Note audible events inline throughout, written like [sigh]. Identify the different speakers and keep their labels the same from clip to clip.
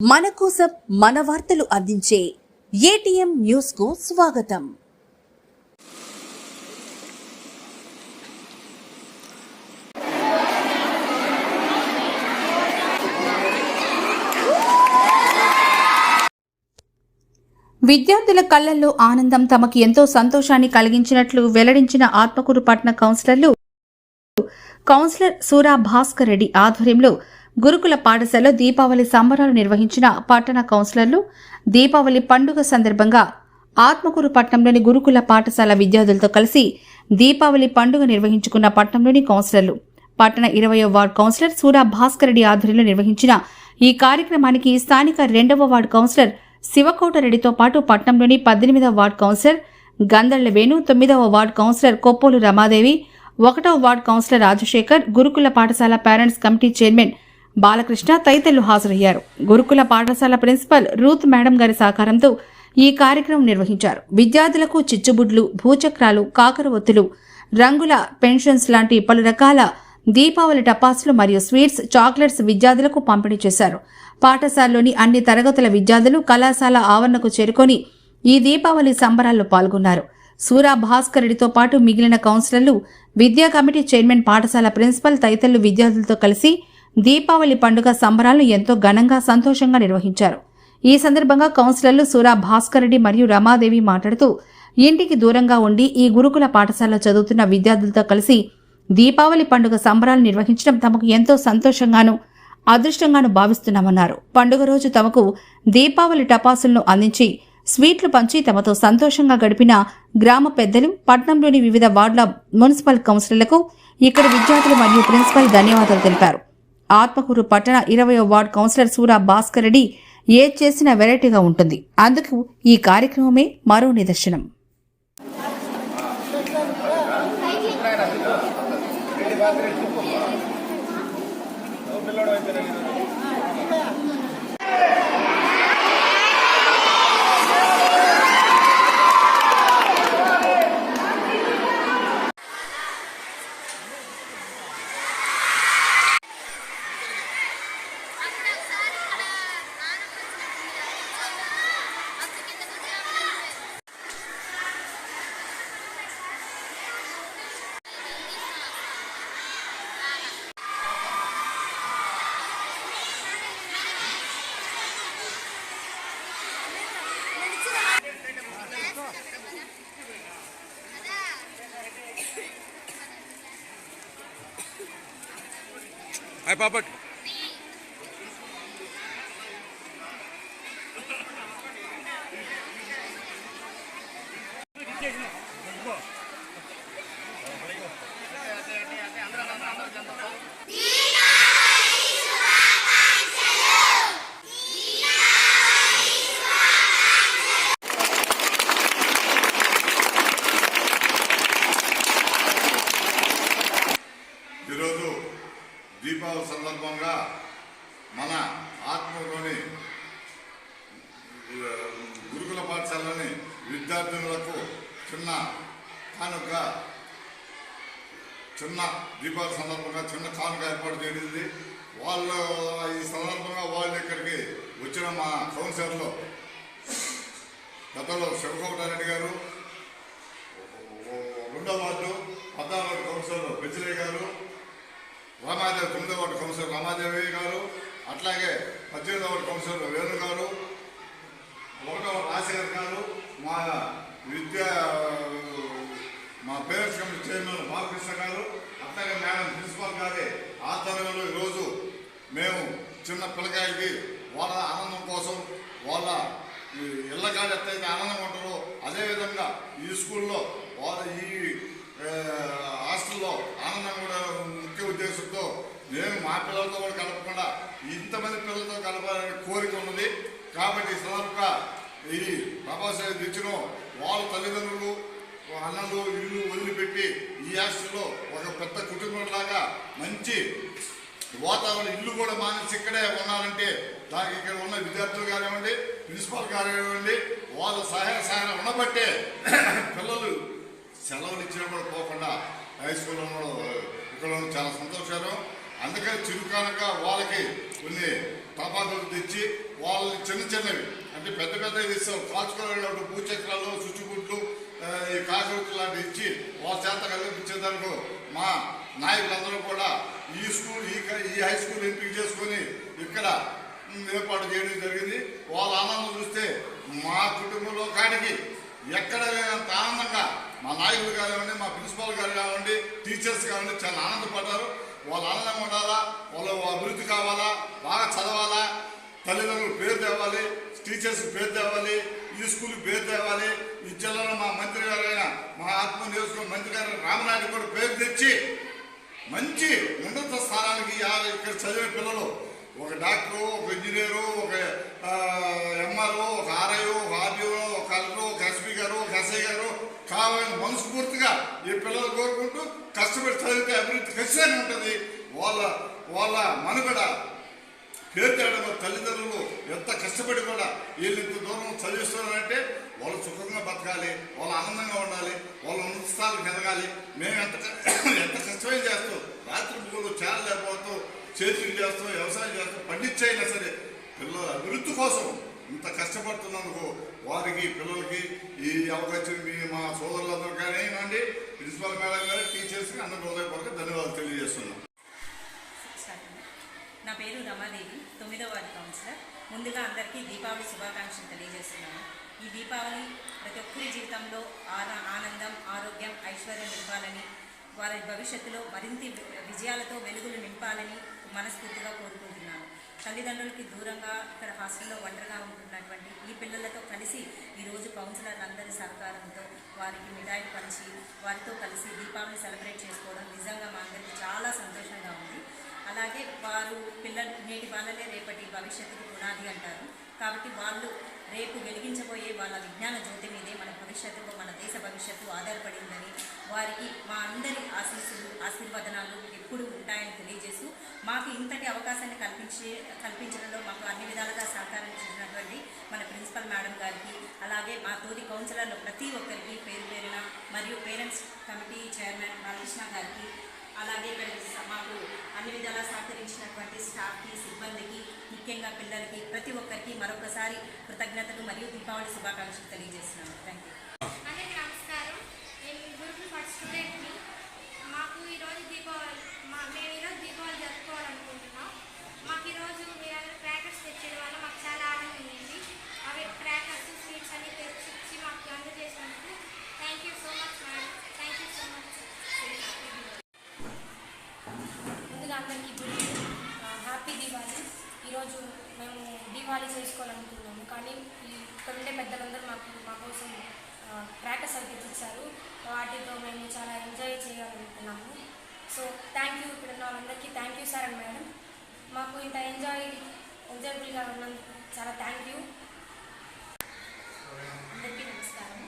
Speaker 1: మన కోసం మన వార్తలు అందించే ఏటీఎం న్యూస్కు స్వాగతం.
Speaker 2: విద్యార్థుల కళ్ళల్లో ఆనందం తమకు ఎంతో సంతోషాన్ని కలిగించినట్లు వెల్లడించిన ఆత్మకూరు పట్టణ కౌన్సిలర్లు కౌన్సిలర్ సూరా భాస్కర్ రెడ్డి ఆధ్వర్యంలో గురుకుల పాఠశాలలో దీపావళి సంబరాలు నిర్వహించిన పట్టణ కౌన్సిలర్లు దీపావళి పండుగ సందర్భంగా ఆత్మకూరు పట్టణంలోని గురుకుల పాఠశాల విద్యార్థులతో కలిసి దీపావళి పండుగ నిర్వహించుకున్న పట్టణంలోని కౌన్సిలర్లు. పట్టణ ఇరవయో వార్డు కౌన్సిలర్ సూరా భాస్కర్ రెడ్డి ఆధ్వర్యంలో నిర్వహించిన ఈ కార్యక్రమానికి స్థానిక రెండవ వార్డు కౌన్సిలర్ శివకోటరెడ్డితో పాటు పట్టణంలోని పద్దెనిమిదవ వార్డు కౌన్సిలర్ గందళ్ళ వేణు తొమ్మిదవ వార్డు కౌన్సిలర్ కొప్పోలు రమాదేవి ఒకటవ వార్డు కౌన్సిలర్ రాజశేఖర్ గురుకుల పాఠశాల పేరెంట్స్ కమిటీ చైర్మన్ బాలకృష్ణ తదితరులు హాజరయ్యారు. గురుకుల పాఠశాల ప్రిన్సిపల్ రూత్ మేడం గారి సహకారంతో ఈ కార్యక్రమం నిర్వహించారు. విద్యార్థులకు చిచ్చుబుడ్లు భూచక్రాలు కాకర ఒత్తులు రంగుల పెన్షన్స్ లాంటి పలు రకాల దీపావళి టపాసులు మరియు స్వీట్స్ చాక్లెట్స్ విద్యార్థులకు పంపిణీ చేశారు. పాఠశాలలోని అన్ని తరగతుల విద్యార్థులు కళాశాల ఆవరణకు చేరుకొని ఈ దీపావళి సంబరాల్లో పాల్గొన్నారు. సూరా భాస్కర్ రెడ్డితో పాటు మిగిలిన కౌన్సిలర్లు విద్యా కమిటీ చైర్మన్ పాఠశాల ప్రిన్సిపల్ తదితరులు విద్యార్థులతో కలిసి దీపావళి పండుగ సంబరాలను ఎంతో ఘనంగా సంతోషంగా నిర్వహించారు. ఈ సందర్భంగా కౌన్సిలర్లు సూరా భాస్కర్ రెడ్డి మరియు రమాదేవి మాట్లాడుతూ ఇంటికి దూరంగా ఉండి ఈ గురుకుల పాఠశాలలో చదువుతున్న విద్యార్థులతో కలిసి దీపావళి పండుగ సంబరాలు నిర్వహించడం తమకు ఎంతో సంతోషంగాను అదృష్టంగాను భావిస్తున్నామన్నారు. పండుగ రోజు తమకు దీపావళి టపాసులను అందించి స్వీట్లు పంచి తమతో సంతోషంగా గడిపిన గ్రామ పెద్దలు పట్నంలోని వివిధ వార్డుల మున్సిపల్ కౌన్సిలర్లకు ఇక్కడి విద్యార్థులు మరియు ప్రిన్సిపల్ ధన్యవాదాలు తెలిపారు. ఆత్మకూరు పట్టణ ఇరవయో వార్డు కౌన్సిలర్ సూరా భాస్కర్ రెడ్డి ఏ చేసిన వెరైటీగా ఉంటుంది. అందుకు ఈ కార్యక్రమమే మరో నిదర్శనం.
Speaker 3: Hi, Papa. విద్యార్థినులకు చిన్న కానుక చిన్న దీపావళి సందర్భంగా చిన్న కానుక ఏర్పాటు చేయడింది వాళ్ళు ఈ సందర్భంగా వాళ్ళు ఇక్కడికి వచ్చిన మా కౌన్సిలర్లు గతంలో శివకోటారెడ్డి గారు రెండో వార్డు పద్నాలుగు కౌన్సిలర్ పెంచలయ్య గారు రామాదేవి తొమ్మిదో వార్డు కౌన్సిలర్ రామాదేవి గారు అట్లాగే పద్దెనిమిదో వార్డు కౌన్సిలర్ వేణు గారు ఒకటో రాజశేఖర్ గారు మా విద్యా మా పేరెంట్స్ కమిటీ చైర్మన్ బాలకృష్ణ గారు అట్లాగే మేడం ప్రిన్సిపాల్ గారి ఆధ్వర్యంలో ఈరోజు మేము చిన్న పిల్లకాయలకి వాళ్ళ ఆనందం కోసం వాళ్ళ ఈ ఇళ్ళ కాడ ఎట్లయితే ఆనందంగా ఉంటారో అదేవిధంగా ఈ స్కూల్లో వాళ్ళ ఈ హాస్టల్లో ఆనందం కూడా ముఖ్య ఉద్దేశంతో నేను మా పిల్లలతో కూడా కలపకుండా ఇంతమంది పిల్లలతో కలపాలనే కోరిక ఉన్నది. కాబట్టి ఈ సందర్భంగా ఈ ప్రభాస్ తెచ్చిన వాళ్ళ తల్లిదండ్రులు అన్నలు ఇల్లు వదిలిపెట్టి ఈ హాస్టల్లో ఒక పెద్ద కుటుంబంలాగా మంచి వాతావరణం ఇల్లు కూడా మానేసి ఇక్కడే ఉన్నారంటే దానికి ఇక్కడ ఉన్న విద్యార్థులు కానివ్వండి ప్రిన్సిపాల్ కానివ్వండి వాళ్ళ సహాయ సహాయం ఉండబట్టే పిల్లలు సెలవులు ఇచ్చినా కూడా పోకుండా హై స్కూల్లో కూడా ఇక్కడ చాలా సంతోషకరం అందుకని చిరుకానుక వాళ్ళకి కొన్ని తపాదులు తెచ్చి వాళ్ళని చిన్న చిన్నవి అంటే పెద్ద పెద్దవి ఇస్తాం కాచుకోవాలంటే భూచక్రాలు చుచ్చుకుంట్లు ఈ కాకరొత్తులు లాంటివి ఇచ్చి వాళ్ళ చేత కల్పించేందుకు మా నాయకులందరూ కూడా ఈ స్కూల్ ఈ ఈ హై స్కూల్ ఎంపిక చేసుకొని ఇక్కడ ఏర్పాటు చేయడం జరిగింది. వాళ్ళ ఆనందం చూస్తే మా కుటుంబంలో కాడికి ఎక్కడ అంత ఆనందంగా మా నాయకులు కానివ్వండి మా ప్రిన్సిపాల్ గారు కానివ్వండి టీచర్స్ కానివ్వండి చాలా ఆనందపడ్డారు. వాళ్ళ ఆనందంగా ఉండాలా? వాళ్ళు అభివృద్ధి కావాలా? బాగా చదవాలా? తల్లిదండ్రులు పేరు తేవాలి టీచర్స్ పేరు తేవాలి ఈ స్కూల్ పేరు తేవాలి. ఈ జిల్లాలో మా మంత్రి గారైన మా ఆత్మ నియోజకవర్గ మంత్రి గారు రామనాయుడు కూడా పేరు తెచ్చి మంచి ఉన్నత స్థానానికి ఆ- ఇక్కడ చదివే పిల్లలు ఒక డాక్టరు ఒక ఇంజనీరు ఒక ఎంఆర్ఓ ఒక ఆర్ఐఓ ఒక ఆర్డీఓ ఒక కలెక్టర్ ఒక కావాలని మనస్ఫూర్తిగా ఈ పిల్లలు కోరుకుంటూ కష్టపడి చదివితే అభివృద్ధి ఖచ్చితంగా ఉంటుంది. వాళ్ళ వాళ్ళ మనుగడ పేరు తేడం తల్లిదండ్రులు ఎంత కష్టపడి కూడా వీళ్ళు ఇంత దూరం చదివిస్తున్నారంటే వాళ్ళు సుఖంగా బతకాలి వాళ్ళు ఆనందంగా ఉండాలి వాళ్ళ ఉన్నత స్థానాలకు ఎదగాలి. మేము ఎంత [coughs] ఎంత కష్టమే చేస్తాం రాత్రి పూలు చాలా లేకపోతూ చేతులు చేస్తాం వ్యవసాయం చేస్తాం పండించైనా సరే పిల్లల అభివృద్ధి కోసం ఇంత కష్టపడుతున్నందుకు వారికి పిల్లలకి ఈ అవకాశం మీ మా సోదరులందరూ కానివ్వండి ప్రిన్సిపల్ మేడం గారు టీచర్స్కి అందరూ హృదయపూర్వక ధన్యవాదాలు తెలియజేస్తున్నాం.
Speaker 4: నా పేరు రమాదేవి తొమ్మిదవ వార్డు కౌన్సిలర్. ముందుగా అందరికీ దీపావళి శుభాకాంక్షలు తెలియజేస్తున్నాను. ఈ దీపావళి ప్రతి ఒక్కరి జీవితంలో ఆన- ఆనందం ఆరోగ్యం ఐశ్వర్యం నింపాలని వారి భవిష్యత్తులో మరింత విజయాలతో వెలుగులు నింపాలని మనస్ఫూర్తిగా కోరుకుంటున్నాను. తల్లిదండ్రులకి దూరంగా ఇక్కడ హాస్టల్లో ఒంటరిగా ఉంటున్నటువంటి ఈ పిల్లలతో కలిసి ఈరోజు కౌన్సిలర్లు అందరి సహకారంతో వారికి మిఠాయిలు పంచి వారితో కలిసి దీపావళి సెలబ్రేట్ చేసుకోవడం నిజంగా మా అందరికీ చాలా సంతోషంగా ఉంది. అలాగే వారు పిల్లలు నేటి వాళ్ళనే రేపటి భవిష్యత్తుకు పునాది అంటారు. కాబట్టి వాళ్ళు రేపు వెలిగించబోయే వాళ్ళ విజ్ఞాన జ్యోతి మీదే మన భవిష్యత్తులో మన దేశ భవిష్యత్తు ఆధారపడి ఉందని వారికి మా అందరి ఆశీస్సులు ఆశీర్వదనాలు ఎప్పుడు ఉంటాయని తెలియజేస్తూ మాకు ఇంతటి అవకాశాన్ని కల్పించే కల్పించడంలో మాకు అన్ని విధాలుగా సహకారం చేసినటువంటి మన ప్రిన్సిపల్ మేడం గారికి అలాగే మా తోటి కౌన్సిలర్లు ప్రతి ఒక్కరికి పేరు పేరున మరియు పేరెంట్స్ కమిటీ చైర్మన్ బాలకృష్ణ గారికి అలాగే మాకు అన్ని విధాలా సహకరించినటువంటి స్టాఫ్కి సిబ్బందికి ముఖ్యంగా పిల్లలకి ప్రతి ఒక్కరికి మరొకసారి కృతజ్ఞతలు మరియు దీపావళి శుభాకాంక్షలు తెలియజేస్తున్నాను. థ్యాంక్ యూ
Speaker 5: అందరికీ నమస్కారం. నేను గ్రూప్ ఫస్ట్ స్టూడెంట్ని. మాకు ఈరోజు దీపావళి మా మేము ఈరోజు దీపావళి జరుపుకోవాలనుకుంటున్నాం. మాకు ఈరోజు మీరు క్రాకర్స్ తెచ్చడం వల్ల మాకు చాలా ఆనందం ఉంది అవి క్రాకర్స్ స్వీట్స్ అన్ని తెచ్చి ఇచ్చి మాకు అందజేసినందుకు thank you so much madam thank you so much
Speaker 6: ముందుగా అందరికీ గుడ్ ఈవినింగ్. ఆ, హ్యాపీ దివాళీ ఈరోజు మేము దీపావళి చేసుకోవాలనుకున్నాము. కానీ ఈ ఇక్కడ ఉండే పెద్దలందరూ మాకు మా కోసం క్రాకర్స్ అనిపించారు వాటితో మేము చాలా ఎంజాయ్ చేయాలనుకున్నాము. సో థ్యాంక్ యూ ఇక్కడ ఉన్న వాళ్ళందరికీ. Thank you sir and madam మాకు ఇంత ఎంజాయ్ ఎంజాయబుల్గా ఉన్నందుకు చాలా థ్యాంక్ యూ
Speaker 7: అందరికీ నమస్కారం.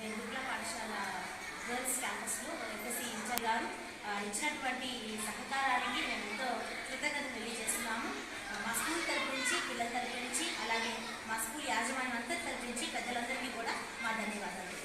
Speaker 7: నేను గుడ్ల పాఠశాల గర్ల్స్ క్యాంపస్లో ఎఫ్ఎస్సి ఇన్ఛార్జ్ గారు. ఇచ్చినటువంటి సహకారానికి మేము ఎంతో కృతజ్ఞత తెలియజేస్తున్నాము. మా స్కూల్ తరపు నుంచి పిల్లల తరపు నుంచి అలాగే మా స్కూల్ యాజమాన్యం అంతా తరపు నుంచి పెద్దలందరికీ కూడా మా ధన్యవాదాలు.